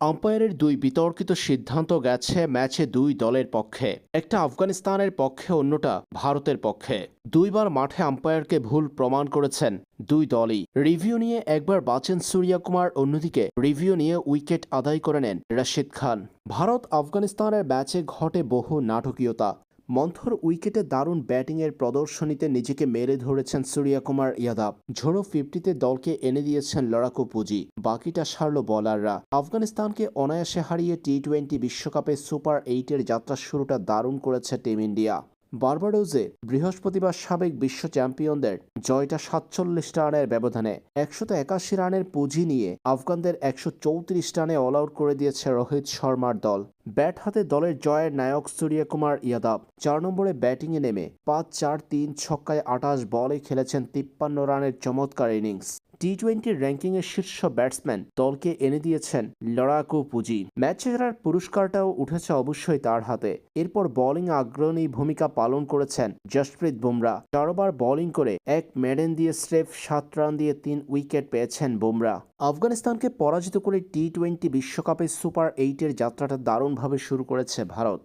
আম্পায়ারের দুই বিতর্কিত সিদ্ধান্ত গেছে ম্যাচে দুই দলের পক্ষে। একটা আফগানিস্তানের পক্ষে, অন্যটা ভারতের পক্ষে। দুইবার মাঠে আম্পায়ারকে ভুল প্রমাণ করেছেন দুই দলই। রিভিউ নিয়ে একবার বাঁচেন সূর্যা কুমার অন্যদিকে রিভিউ নিয়ে উইকেট আদায় করে নেন রশিদ খান। ভারত আফগানিস্তানের ম্যাচে ঘটে বহু নাটকীয়তা। মন্থর উইকেটে দারুণ ব্যাটিংয়ের প্রদর্শনীতে নিজেকে মেরে ধরেছেন সূর্যকুমার ইয়াদাব ঝোড়ো ফিফটিতে দলকে এনে দিয়েছেন লড়াকু পুঁজি। বাকিটা সারল বলাররা। আফগানিস্তানকে অনায়াসে হারিয়ে টি টোয়েন্টি বিশ্বকাপে সুপার এইটের যাত্রা শুরুটা দারুণ করেছে টিম ইন্ডিয়া। বার্বাডোজে বৃহস্পতিবার সাবেক বিশ্ব চ্যাম্পিয়নদের জয়টা সাতচল্লিশ রানের ব্যবধানে একশত একাশি রানের পুঁজি নিয়ে আফগানদের একশো চৌত্রিশ রানে অল আউট করে দিয়েছে রোহিত শর্মার দল। ব্যাট হাতে দলের জয়ের নায়ক সূর্যকুমার ইয়াদাব চার নম্বরে ব্যাটিংয়ে নেমে পাঁচ চার তিন ছক্কায় আটাশ বলে খেলেছেন তিপ্পান্ন রানের চমৎকার ইনিংস টি টোয়েন্টির র্যাঙ্কিংয়ের শীর্ষ ব্যাটসম্যান দলকে এনে দিয়েছেন লড়াকু পুঁজি। ম্যাচ জেতার পুরস্কারটাও উঠেছে অবশ্যই তার হাতে। এরপর বোলিং অগ্রণী ভূমিকা পালন করেছেন জসপ্রীত বুমরা। চারবার বোলিং করে এক মেডেন দিয়ে স্রেফ সাত রান দিয়ে তিন উইকেট পেয়েছেন বুমরা। আফগানিস্তানকে পরাজিত করে টি টোয়েন্টি বিশ্বকাপে সুপার এইটের যাত্রাটা দারুণভাবে শুরু করেছে ভারত।